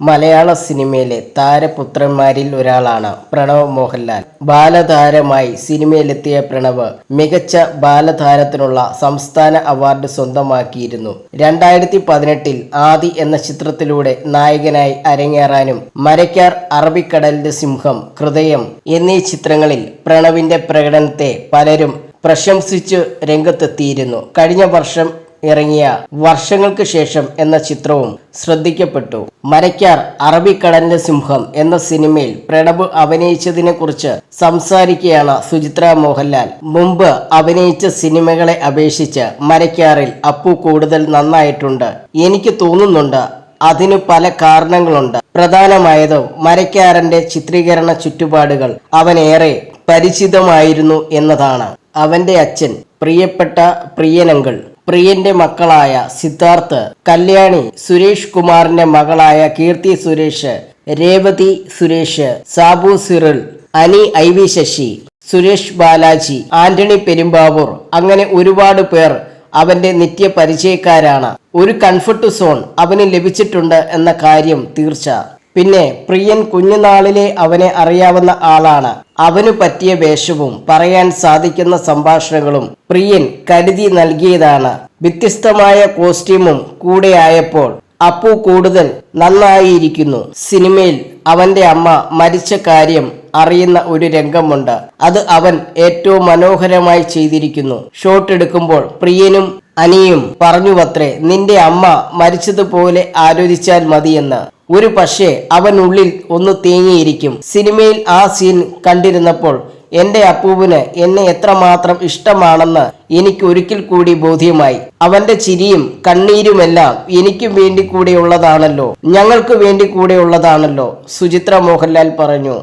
മലയാള സിനിമയിലെ താരപുത്രന്മാരിൽ ഒരാളാണ് പ്രണവ് മോഹൻലാൽ. ബാലതാരമായി സിനിമയിലെത്തിയ പ്രണവ് മികച്ച ബാലതാരത്തിനുള്ള സംസ്ഥാന അവാർഡ് സ്വന്തമാക്കിയിരുന്നു. രണ്ടായിരത്തി പതിനെട്ടിൽ ആദി എന്ന ചിത്രത്തിലൂടെ നായകനായി അരങ്ങേറാനും മരക്കാർ അറബിക്കടലിന്റെ സിംഹം ഹൃദയം എന്നീ ചിത്രങ്ങളിൽ പ്രണവിന്റെ പ്രകടനത്തെ പലരും പ്രശംസിച്ചു രംഗത്തെത്തിയിരുന്നു. കഴിഞ്ഞ വർഷം ഇറങ്ങിയ വർഷങ്ങൾക്ക് ശേഷം എന്ന ചിത്രവും ശ്രദ്ധിക്കപ്പെട്ടു. മരക്കാർ അറബിക്കടലിന്റെ സിംഹം എന്ന സിനിമയിൽ പ്രണബ് അഭിനയിച്ചതിനെ കുറിച്ച് സംസാരിക്കുകയാണ് സുചിത്ര മോഹൻലാൽ. മുമ്പ് അഭിനയിച്ച സിനിമകളെ അപേക്ഷിച്ച് മരക്കാറിൽ അപ്പു കൂടുതൽ നന്നായിട്ടുണ്ട്. എനിക്ക് തോന്നുന്നുണ്ട് അതിന് പല കാരണങ്ങളുണ്ട്. പ്രധാനമായതോ മരക്കാരന്റെ ചിത്രീകരണ ചുറ്റുപാടുകൾ അവനേറെ പരിചിതമായിരുന്നു എന്നതാണ്. അവന്റെ അച്ഛൻ പ്രിയപ്പെട്ട പ്രിയനങ്കൾ പ്രിയന്റെ മക്കളായ സിദ്ധാർത്ഥ് കല്യാണി സുരേഷ് കുമാറിന്റെ മകളായ Keerthy Suresh Revathi Suresh Sabu Cyril Ani I V Sasi Suresh Balaji Antony Perumbavoor അങ്ങനെ ഒരുപാട് പേർ അവന്റെ നിത്യ പരിചയക്കാരാണ് ഒരു കംഫർട്ട് സോൺ അവന് ലഭിച്ചിട്ടുണ്ട് എന്ന കാര്യം തീർച്ച. പിന്നെ പ്രിയൻ കുഞ്ഞുനാളിലെ അവനെ അറിയാവുന്ന ആളാണ്. അവനു പറ്റിയ വേഷവും പറയാൻ സാധിക്കുന്ന സംഭാഷണങ്ങളും പ്രിയൻ കരുതി നൽകിയതാണ്. വ്യത്യസ്തമായ കോസ്റ്റ്യൂമും കൂടെ ആയപ്പോൾ അപ്പു കൂടുതൽ നന്നായിരിക്കുന്നു. സിനിമയിൽ അവന്റെ അമ്മ മരിച്ച കാര്യം അറിയുന്ന ഒരു രംഗമുണ്ട്. അത് അവൻ ഏറ്റവും മനോഹരമായി ചെയ്തിരിക്കുന്നു. ഷോട്ട് എടുക്കുമ്പോൾ പ്രിയനും അനിയും പറഞ്ഞുവത്രേ നിന്റെ അമ്മ മരിച്ചതുപോലെ ആലോചിച്ചാൽ മതിയെന്ന്. ഒരു പക്ഷേ അവൻ ഉള്ളിൽ ഒന്ന് തേങ്ങിയിരിക്കും. സിനിമയിൽ ആ സീൻ കണ്ടിരുന്നപ്പോൾ എന്റെ അപ്പൂവിന് എന്നെ എത്രമാത്രം ഇഷ്ടമാണെന്ന് എനിക്ക് ഒരിക്കൽ കൂടി ബോധ്യമായി. അവന്റെ ചിരിയും കണ്ണീരുമെല്ലാം എനിക്കും വേണ്ടി കൂടെയുള്ളതാണല്ലോ ഞങ്ങൾക്ക് വേണ്ടി കൂടെയുള്ളതാണല്ലോ സുചിത്ര മോഹൻലാൽ പറഞ്ഞു.